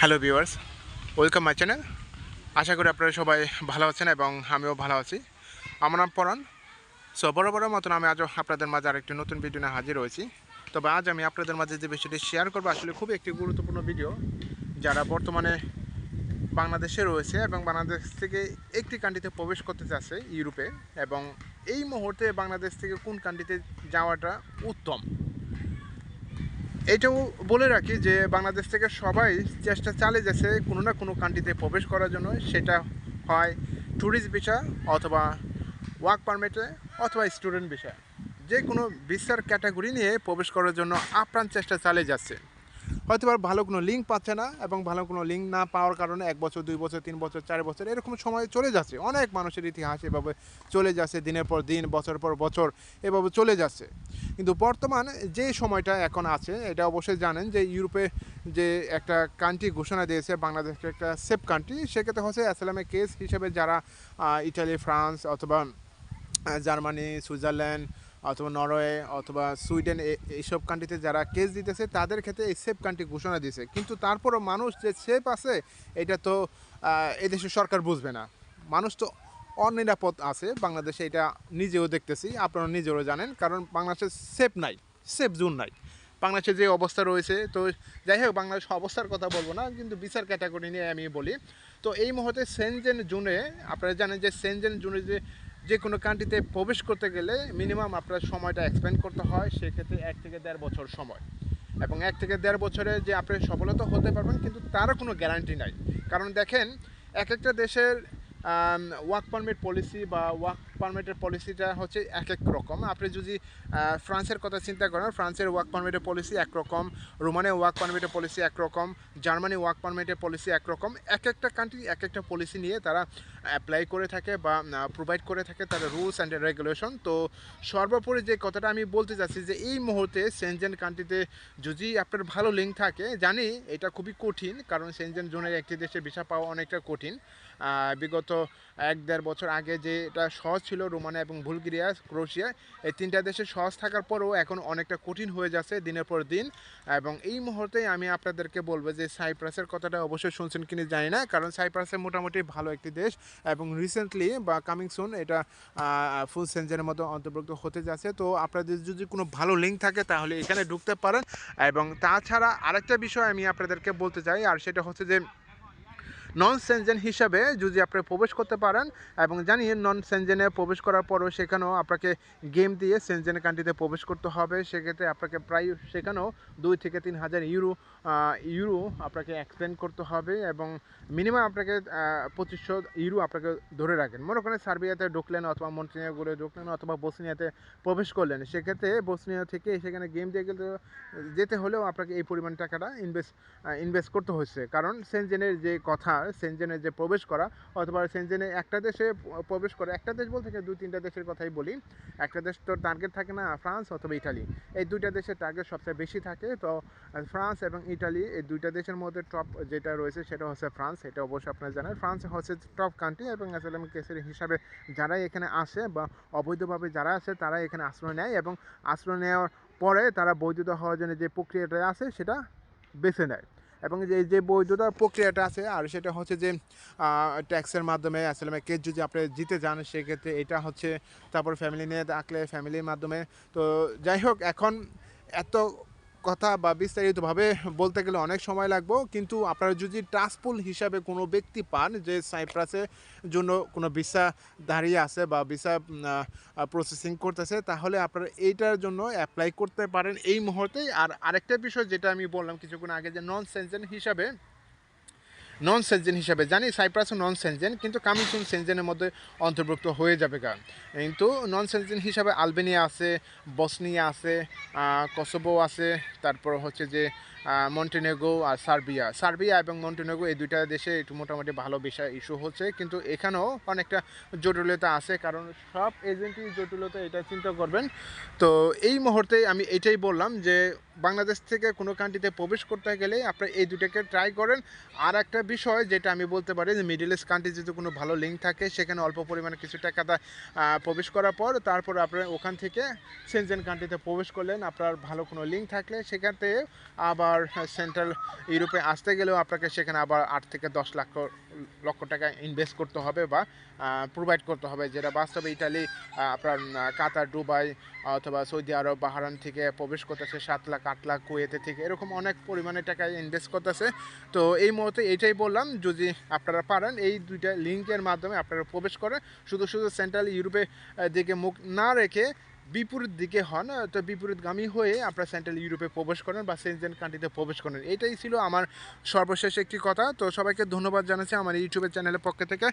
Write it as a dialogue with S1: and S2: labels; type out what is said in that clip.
S1: Hello viewers welcome my channel আশা করি আপনারা সবাই ভালো আছেন এবং আমিও ভালো আছি। আমার নাম পরাণ। সো বড় বড় মতন আমি আজও আপনাদের মাঝে আরেকটি নতুন ভিডিও নিয়ে হাজির হয়েছি। তবে আজ আমি আপনাদের মাঝে যে বিষয়টি শেয়ার করব, আসলে খুব একটি গুরুত্বপূর্ণ ভিডিও যারা বর্তমানে বাংলাদেশে রয়েছে এবং বাংলাদেশ থেকে একটি কান্ট্রিতে প্রবেশ করতে চাচ্ছে ইউরোপে এবং এই মুহূর্তে বাংলাদেশ থেকে কোন কান্ট্রিতে যাওয়াটা উত্তম। এটাও বলে রাখি যে বাংলাদেশ থেকে সবাই চেষ্টা চালিয়ে যাচ্ছে কোনো না কোনো কান্ট্রিতে প্রবেশ করার জন্য। সেটা হয় ট্যুরিস্ট ভিসা অথবা ওয়ার্ক পারমিটে অথবা স্টুডেন্ট ভিসা যে কোনো ভিসার ক্যাটাগরি নিয়ে প্রবেশ করার জন্য আপ্রাণ চেষ্টা চালিয়ে যাচ্ছে। হয়তো ভালো কোনো লিঙ্ক পাচ্ছে না এবং ভালো কোনো লিঙ্ক না পাওয়ার কারণে এক বছর, দুই বছর, তিন বছর, চার বছর এরকম সময় চলে যাচ্ছে। অনেক মানুষের ইতিহাস এভাবে চলে যাচ্ছে, দিনের পর দিন, বছর পর বছর এভাবে চলে যাচ্ছে। কিন্তু বর্তমান যে সময়টা এখন আছে, এটা অবশ্যই জানেন যে ইউরোপে যে একটা কান্ট্রি ঘোষণা দিয়েছে, বাংলাদেশকে একটা সেফ কান্ট্রি সেক্ষেত্রে হচ্ছে অ্যাসালামের কেস হিসেবে যারা ইটালি ফ্রান্স অথবা জার্মানি সুইজারল্যান্ড অথবা নরওয়ে অথবা সুইডেন এইসব কান্ট্রিতে যারা কেস দিতেছে, তাদের ক্ষেত্রে এই সেফ কান্ট্রি ঘোষণা দিছে কিন্তু তারপরও মানুষ যে সেফ আছে, এটা তো এদেশের সরকার বুঝবে না। মানুষ তো অনিরাপদ আছে বাংলাদেশে, এটা নিজেও দেখতেছি, আপনারা নিজেও জানেন, কারণ বাংলাদেশে সেফ নাই সেফ জোন নাই। বাংলাদেশে যে অবস্থা রয়েছে, তো যাই হোক, বাংলাদেশ অবস্থার কথা বলব না, কিন্তু বিচার ক্যাটাগরি নিয়ে আমি বলি। তো এই মুহূর্তে সেনজেন জুনে আপনারা জানেন যে সেনজেন জোনে যে যে কোনো কান্ট্রিতে প্রবেশ করতে গেলে মিনিমাম আপনার সময়টা এক্সপেন্ড করতে হয়, সেক্ষেত্রে এক থেকে দেড় বছর সময়। এবং এক থেকে দেড় বছরে যে আপনি সফলতা হতে পারবেন, কিন্তু তারও কোনো গ্যারান্টি নাই। কারণ দেখেন, এক একটা দেশের ওয়ার্ক পারমিট পলিসি বা ওয়ার্ক পারমিটের পলিসিটা হচ্ছে এক এক রকম। আপনি যদি ফ্রান্সের কথা চিন্তা করেন, ফ্রান্সের ওয়ার্ক পারমিটের পলিসি একরকম রোমানের ওয়ার্ক পারমিটের পলিসি একরকম জার্মানি ওয়ার্ক পারমিটের পলিসি একরকম এক একটা কান্ট্রি এক একটা পলিসি নিয়ে তারা অ্যাপ্লাই করে থাকে বা প্রোভাইড করে থাকে তাদের রুলস অ্যান্ড রেগুলেশন তো সর্বোপরি যে কথাটা আমি বলতে চাচ্ছি যে এই মুহূর্তে সেনজেন কান্ট্রিতে যদি আপনার ভালো লিঙ্ক থাকে, জানি এটা খুবই কঠিন, কারণ সেনজেন জোনের একটি দেশে ভিসা পাওয়া অনেকটা কঠিন। বিগত এক দেড় বছর আগে যে এটা সহজ ছিল রোমানিয়া এবং বুলগেরিয়া, ক্রোয়েশিয়া। এই তিনটা দেশে সহজ থাকার পরেও এখন অনেকটা কঠিন হয়ে যাচ্ছে দিনের পর দিন। এবং এই মুহূর্তে আমি আপনাদেরকে বলব যে সাইপ্রাসের কথাটা অবশ্যই শুনছেন কিনা জানি না, কারণ সাইপ্রাসে মোটামুটি ভালো একটি দেশ। এবং রিসেন্টলি বা কামিং সুন এটা ফুল সেঞ্জেনের মতো অন্তর্ভুক্ত হতে যাচ্ছে। তো আপনাদের যদি কোনো ভালো লিঙ্ক থাকে তাহলে এখানে ঢুকতে পারেন। এবং তাছাড়া আরেকটা বিষয় আমি আপনাদেরকে বলতে চাই, আর সেটা হচ্ছে যে নন সেনজেন হিসাবে যদি আপনি প্রবেশ করতে পারেন এবং জানি নন সেনজেনে প্রবেশ করার পরও সেখানেও আপনাকে গেম দিয়ে সেনজেন কান্ট্রিতে প্রবেশ করতে হবে। সেক্ষেত্রে আপনাকে প্রায় সেখানেও দুই থেকে তিন হাজার ইউরো ইউরো আপনাকে এক্সপেন্ড করতে হবে এবং মিনিমাম আপনাকে পঁচিশশো ইউরো আপনাকে ধরে রাখেন। মনে করেন সার্বিয়াতে ঢুকলেন অথবা মন্টিনিয়াগোরে ঢুকলেন অথবা বসনিয়াতে প্রবেশ করলেন। সেক্ষেত্রে বসনিয়া থেকে সেখানে গেম দিয়ে গেলে, যেতে হলেও আপনাকে এই পরিমাণ টাকাটা ইনভেস্ট ইনভেস্ট করতে হচ্ছে। কারণ সেনজেনের যে কথা সেনজেনের যে প্রবেশ করা, অথবা সেনজেনে একটা দেশে প্রবেশ করা, একটা দেশ বলতে দুই তিনটা দেশের কথাই বলি। একটা দেশ তো টার্গেট থাকে না ফ্রান্স অথবা ইটালি। এই দুইটা দেশের টার্গেট সবচেয়ে বেশি থাকে। তো ফ্রান্স এবং ইটালি, এই দুইটা দেশের মধ্যে টপ যেটা রয়েছে সেটা হচ্ছে ফ্রান্স। এটা অবশ্যই আপনারা জানেন। ফ্রান্স হচ্ছে টপ কান্ট্রি এবং অ্যাসালাম কেসের হিসাবে যারাই এখানে আসে বা অবৈধভাবে যারা আসে তারা এখানে আশ্রয় নেয় এবং আশ্রয় নেওয়ার পরে তারা বৈধতা হওয়ার জন্য যে প্রক্রিয়াটা আছে সেটা বেছে নেয়। এবং যে যে বৈধতা প্রক্রিয়াটা আছে, আর সেটা হচ্ছে যে ট্যাক্সের মাধ্যমে আসলে কেস যদি আপনি জিতে যান, সেক্ষেত্রে এটা হচ্ছে তারপর ফ্যামিলি নিয়ে থাকলে ফ্যামিলির মাধ্যমে। তো যাই হোক, এখন এত কথা বা বিস্তারিতভাবে বলতে গেলে অনেক সময় লাগবো। কিন্তু আপনারা যদি ট্রান্সপুল হিসাবে কোনো ব্যক্তি পান যে সাইপ্রাসের জন্য কোনো ভিসা দাঁড়িয়ে আছে বা ভিসা প্রসেসিং করতেছে, তাহলে আপনারা এইটার জন্য অ্যাপ্লাই করতে পারেন এই মুহূর্তেই। আর আরেকটা বিষয় যেটা আমি বললাম কিছুক্ষণ আগে যে নন সেনজেন হিসাবে নন সেনজেন হিসাবে। জানি সাইপ্রাসও নন সেনজেন কিন্তু কামিংসুন সেনজেনের মধ্যে অন্তর্ভুক্ত হয়ে যাবে গা। কিন্তু নন সেনজেন হিসাবে আলবেনিয়া আছে বসনিয়া আছে কসোভো আছে, তারপর হচ্ছে যে মন্টেনেগো আর সার্বিয়া। সার্বিয়া এবং মন্টেনেগো এই দুইটা দেশে একটু মোটামুটি ভালো বিষয় ইস্যু হচ্ছে। কিন্তু এখানেও অনেকটা জটিলতা আছে, কারণ সব এজেন্টই জটিলতা, এটা চিন্তা করবেন। তো এই মুহূর্তে আমি এটাই বললাম যে, বাংলাদেশ থেকে কোনো কান্ট্রিতে প্রবেশ করতে গেলে আপনি এই দুটাকে ট্রাই করেন। আর একটা বিষয় যেটা আমি বলতে পারি যে মিডিল ইস্ট কান্ট্রি যদি কোনো ভালো লিঙ্ক থাকে, সেখানে অল্প পরিমাণে কিছু টাকা প্রবেশ করার পর তারপর আপনার ওখান থেকে সেনজেন কান্ট্রিতে প্রবেশ করলেন। আপনার ভালো কোনো লিঙ্ক থাকলে সেখান থেকে আবার আবার সেন্ট্রাল ইউরোপে আসতে গেলেও আপনাকে সেখানে আবার আট থেকে দশ লক্ষ লক্ষ টাকা ইনভেস্ট করতে হবে বা প্রোভাইড করতে হবে। যেটা বাস্তবে ইটালি আপনার কাতার, দুবাই অথবা সৌদি আরব বাহারান থেকে প্রবেশ করতেছে সাত লাখ, আট লাখ কুয়েতে থেকে। এরকম অনেক পরিমাণে টাকা ইনভেস্ট করতেছে। তো এই মুহূর্তে এটাই বললাম, যদি আপনারা পারেন, এই দুইটা লিঙ্কের মাধ্যমে আপনারা প্রবেশ করেন শুধু শুধু সেন্ট্রাল ইউরোপে দিকে মুখ না রেখে বিপরীত দিকে হন তো বিপরীতগামী হয়ে আপনারা সেন্ট্রাল ইউরোপে প্রবেশ করেন বা সেনজেন কান্ট্রিতে প্রবেশ করেন। এটাই ছিল আমার সর্বশেষ একটি কথা। তো সবাইকে ধন্যবাদ জানাচ্ছি আমার ইউটিউবের চ্যানেলের পক্ষ থেকে।